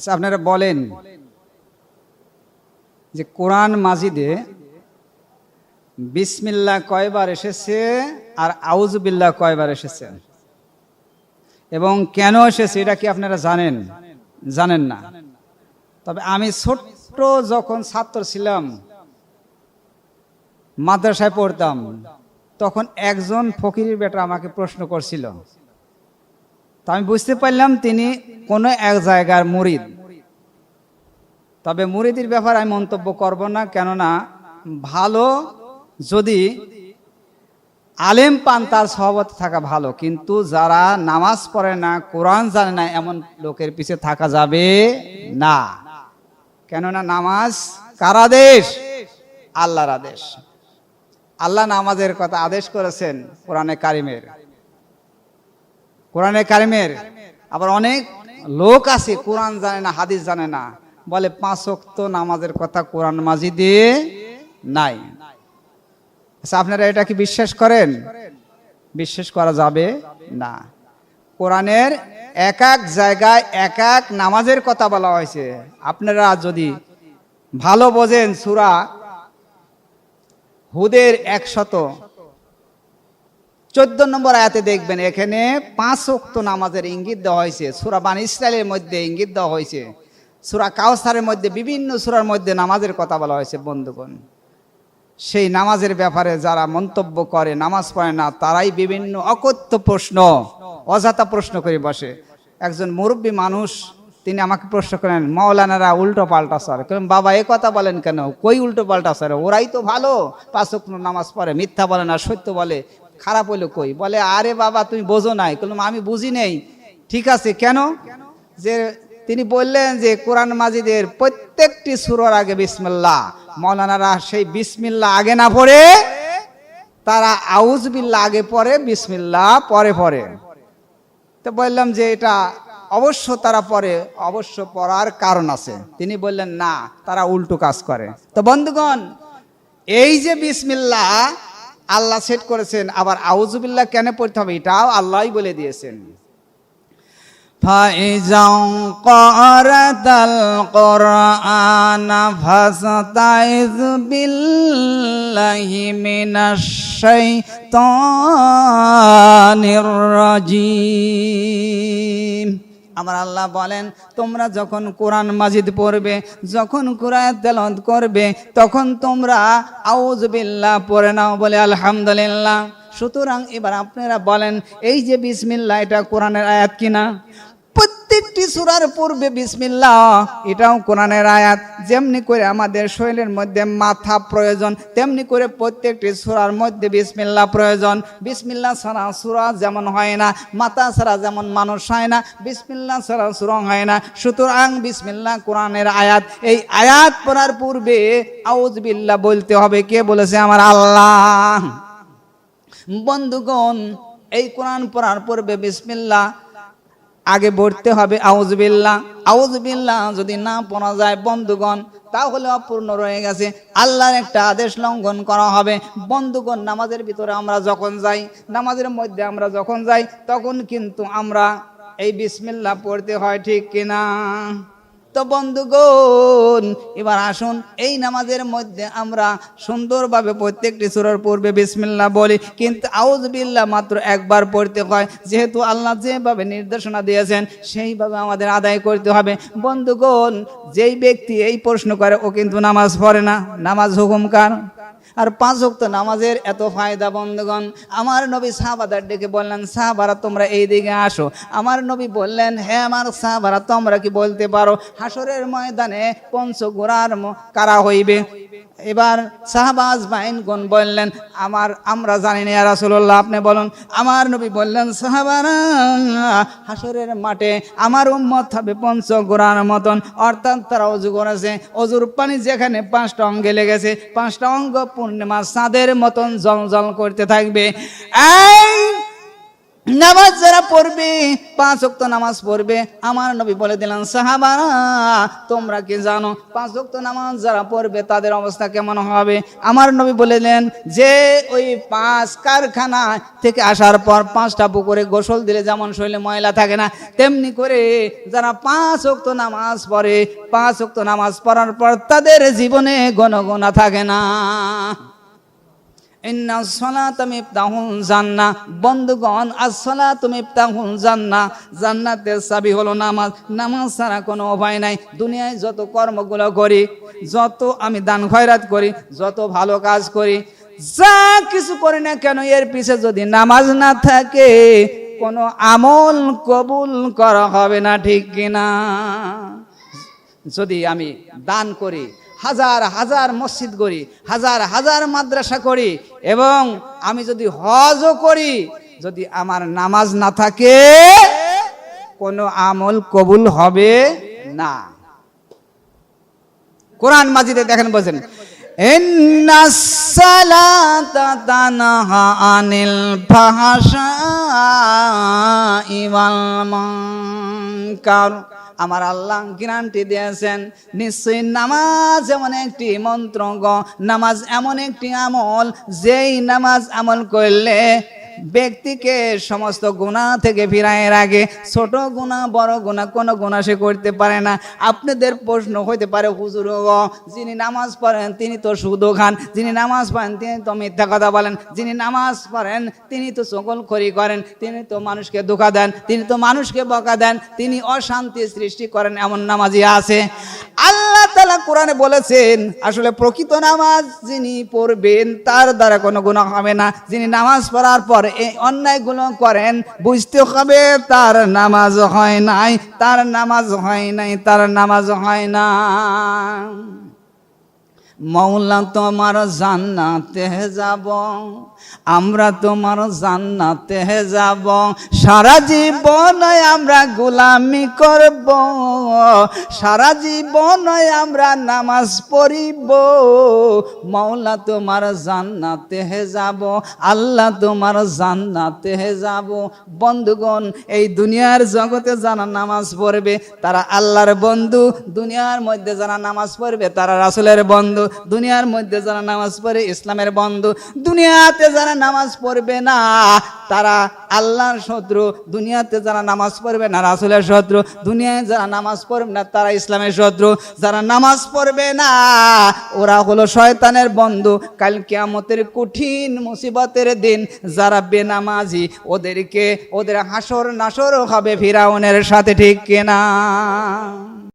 আচ্ছা আপনারা বলেন যে কোরআন মাজিদে বিসমিল্লা কয়বার এসেছে আর আউজবিল্লাহ কয়বার এসেছে? এবং কেন এসেছে এটা কি আপনারা জানেন? জানেন না। তবে আমি ছোট্ট যখন ছাত্র ছিলাম, মাদ্রাসায় পড়তাম, তখন একজন ফকিরের বেটা আমাকে প্রশ্ন করছিল। তা আমি বুঝতে পারলাম তিনি কোনো এক জায়গার মুরিদ। তবে মুরিদির ব্যাপারে আমি মন্তব্য করব না, কেননা ভালো যদি আলেম পান, তার সহবত থাকা ভালো। কিন্তু যারা নামাজ পড়ে না, কোরআন জানে না, এমন লোকের পিছে থাকা যাবে না। কেননা নামাজ কার আদেশ আল্লাহর আদেশ। আল্লাহ নামাজের কথা আদেশ করেছেন কোরআনে কারিমের। কোরআনে কারিমের আবার অনেক লোক আছে, কোরআন জানে না, হাদিস জানে না। বলে, পাঁচ ওয়াক্ত নামাজের কথা কোরআন মাজিদে নাই। আচ্ছা আপনারা এটা কি বিশ্বাস করেন? বিশ্বাস করা যাবে না। কোরআনের এক এক জায়গায় এক এক নামাজের কথা বলা হয়েছে। আপনারা যদি ভালো বোঝেন সুরা হুদের একশত চোদ্দ নম্বর আয়াতে দেখবেন, এখানে পাঁচ ওক্ত নামাজের ইঙ্গিত দেওয়া হয়েছে। সুরা বান ইসরায়েলের মধ্যে ইঙ্গিত দেওয়া হয়েছে। সুরা কাউসারের মধ্যে, বিভিন্ন সুরার মধ্যে নামাজের কথা বলা হয়েছে, বন্ধুগণ। সেই নামাজের ব্যাপারে যারা মন্তব্য করে, নামাজ পড়ে না, তারাই বিভিন্ন অকথ্য প্রশ্ন, অজাতা প্রশ্ন করে বসে। একজন মুরব্বী মানুষ, তিনি আমাকে প্রশ্ন করেন, মাওলানারা উল্টো পাল্টা স্যার কেন বাবা, এ কথা বলেন কেন? কই উল্টো পাল্টা স্যার ওরাই তো ভালো। পাঁচ নামাজ পড়ে, মিথ্যা বলে না, সত্য বলে। খারাপ হইল কই? বলে, আরে বাবা, তুমি বোঝো নাই। বললাম আমি বুঝি নেই। ঠিক আছে, কেন? যে তিনি বললেন যে, কোরআন মাজিদের প্রত্যেকটি সুরর আগে বিসমিল্লাহ। মৌলানারা সেই বিসমিল্লাহ আগে না পড়ে, তারা আউজ বিল্লাহ আগে পড়ে, বিসমিল্লাহ পরে পরে তো বললাম যে, এটা অবশ্য তারা পরে অবশ্য পড়ার কারণ আছে। তিনি বললেন, না, তারা উল্টো কাজ করে। তো বন্ধুগণ, এই যে বিসমিল্লাহ আল্লাহ সেট করেছেন আবার আউজুবিল্লাহ কেন পড়তে হবে এটাও আল্লাহই বলে দিয়েছেন فإذا قرأت القرآن فاستعذ بالله من الشيطان الرجيم আমার আল্লাহ বলেন, তোমরা যখন কোরআন মাজিদ পড়বে, যখন কোরআন তেলত করবে, তখন তোমরা আউজ বিল্লাহ পড়ে নাও বলে আলহামদুলিল্লাহ। সুতরাং এবার আপনারা বলেন, এই যে বিসমিল্লা এটা কোরআনের আয়াত কিনা? প্রত্যেকটি সুরার পূর্বে বিসমিল্লাহ, এটাও কোরআনের আয়াত। যেমনি করে আমাদের শরীরের মধ্যে মাথা প্রয়োজন, তেমনি করে প্রত্যেকটি সুরার মধ্যে বিসমিল্লাহ প্রয়োজন। বিসমিল্লাহ ছাড়া সুরা যেমন হয় না, মাথা ছাড়া যেমন মানুষ হয় না, বিসমিল্লাহ ছাড়া সুরং হয় না। সুতরাং বিসমিল্লাহ কোরআনের আয়াত। এই আয়াত পড়ার পূর্বে আউজ বিল্লাহ বলতে হবে। কে বলেছে? আমার আল্লাহ। বন্ধুগণ, এই কোরআন পড়ার পূর্বে বিসমিল্লাহ আগে পড়তে হবে আউজবিল্লা আউজবিল্লা যদি না পড়া যায়, বন্ধুগণ, তাহলে অপূর্ণ রয়ে গেছে। আল্লাহর একটা আদেশ লঙ্ঘন করা হবে। বন্ধুগণ, নামাজের ভিতরে আমরা যখন যাই, নামাজের মধ্যে আমরা যখন যাই, তখন কিন্তু আমরা এই বিসমিল্লা পড়তে হয় ঠিক কিনা? তো বন্ধুগণ, এবার আসুন এই নামাজের মধ্যে আমরা সুন্দরভাবে প্রত্যেকটি সুরের পূর্বে বিসমিল্লা বলি, কিন্তু আউজ বিল্লা মাত্র একবার পড়তে হয়। যেহেতু আল্লাহ যেভাবে নির্দেশনা দিয়েছেন, সেইভাবে আমাদের আদায় করতে হবে। বন্ধুগণ, যেই ব্যক্তি এই প্রশ্ন করে, ও কিন্তু নামাজ পড়ে না। নামাজ হুকুমকার আর পাঁচ ওয়াক্ত নামাজের এত ফায়দা, বন্ধুগণ। আমার নবী সাহাবাদার ডেকে বললেন, সাহাবারা, তোমরা এই দিকে আসো। আমার নবী বললেন, হে আমার সাহাবারা, তোমরা কি বলতে পারো? হাসরের ময়দানে পঞ্চগোড়ার কারা হইবে? এবার সাহাবাজ বাইনগণ বললেন, আমার, আমরা জানি না রাসূলুল্লাহ, আপনি বলুন। আমার নবী বললেন, সাহাবারা হাসরের মাঠে আমার উম্মত হবে পঞ্চগোড়ার মতন। অর্থাৎ তারা অজু করেছে। অজুর পানি যেখানে পাঁচটা অঙ্গে লেগেছে, পাঁচটা অঙ্গ পূর্ণিমা চাঁদের মতন জল জল করতে থাকবে। এই নামাজ যারা পড়বে, পাঁচ ওয়াক্ত নামাজ পড়বে, আমার নবী বলে দিলেন, সাহাবারা, তোমরা কি জানো, পাঁচ ওয়াক্ত নামাজ যারা পড়বে, তাদের অবস্থা কেমন হবে? আমার নবী বলেলেন যে ওই পাঁচ কারখানা থেকে আসার পর পাঁচটা পুকুরে গোসল দিলে যেমন শরীরে ময়লা থাকে না, তেমনি করে যারা পাঁচ ওয়াক্ত নামাজ পড়ে, পাঁচ ওয়াক্ত নামাজ পড়ার পর তাদের জীবনে গণগণা থাকে না। জান্না বন্ধুগণ আস সলাত মিফতাহুল জান্না জান্নাতের চাবি হলো নামাজ। নামাজ ছাড়া কোনো উপায় নাই। দুনিয়ায় যত কর্মগুলো করি, যত আমি দান খয়রাত করি, যত ভালো কাজ করি, যা কিছু করি না কেন, এর পিছে যদি নামাজ না থাকে, কোনো আমল কবুল করা হবে না, ঠিক কিনা? যদি আমি দান করি হাজার হাজার মসজিদ করি, হাজার হাজার মাদ্রাসা করি, এবং আমি যদি হজও করি, যদি আমার নামাজ না থাকে, কোনো আমল কবুল হবে না। কোরআন মাজিদে দেখেন, বলছেন আনিল মুনকার। আমার আল্লাহ গ্যারান্টি দিয়েছেন, নিশ্চয়ই নামাজ এমন একটি মন্ত্র নামাজ এমন একটি আমল, যেই নামাজ আমল করলে ব্যক্তিকে সমস্ত গুণা থেকে ফিরায় রাখে। ছোট গুণা, বড় গুণা, কোনো গুণা সে করতে পারে না। আপনাদের প্রশ্ন হইতে পারে, হুজুর যিনি নামাজ পড়েন, তিনি তো সুদ খান। যিনি নামাজ পড়েন, তিনি তো মিথ্যা কথা বলেন। যিনি নামাজ পড়েন, তিনি তো সকল খরি করেন। তিনি তো মানুষকে ধোকা দেন, তিনি তো মানুষকে বকা দেন। তিনি অশান্তি সৃষ্টি করেন, এমন নামাজি আছে। আল্লাহ তালা কোরআনে বলেছেন, আসলে প্রকৃত নামাজ যিনি পড়বেন, তার দ্বারা কোনো গুণা হবে না। যিনি নামাজ পড়ার পর এই অন্যায়গুলো করেন, বুঝতে হবে তার নামাজ হয় নাই, তার নামাজ হয় নাই, তার নামাজ হয় না। মৌলা তোমার জান্নাতে যাব, আমরা তোমার জান্নাতে যাব। সারা জীবন আমরা গোলামি করব, সারা জীবন আমরা নামাজ পড়িব। মৌলা তোমার জান্নাতে যাব, আল্লাহ তোমার জান্নাতে যাব। বন্ধুগণ, এই দুনিয়ার জগতে যারা নামাজ পড়বে, তারা আল্লাহর বন্ধু। দুনিয়ার মধ্যে যারা নামাজ পড়বে, তারা রাসুলের বন্ধু। দুনিয়ার মধ্যে যারা নামাজ পড়ে ইসলামের বন্ধু, দুনিয়াতে যারা নামাজ পড়বে না, তারা আল্লাহর শত্রু, দুনিয়াতে যারা নামাজ পড়বে না, রাসুলের শত্রু, দুনিয়ায় যারা নামাজ পড়বে না, তারা ইসলামের শত্রু, যারা নামাজ পড়বে না, ওরা হলো শয়তানের বন্ধু। কাল কেয়ামতের কঠিন মুসিবতের দিন, যারা বেনামাজি, ওদেরকে, ওদের হাসর নাসর হবে ফিরাউনের সাথে, ঠিক কিনা?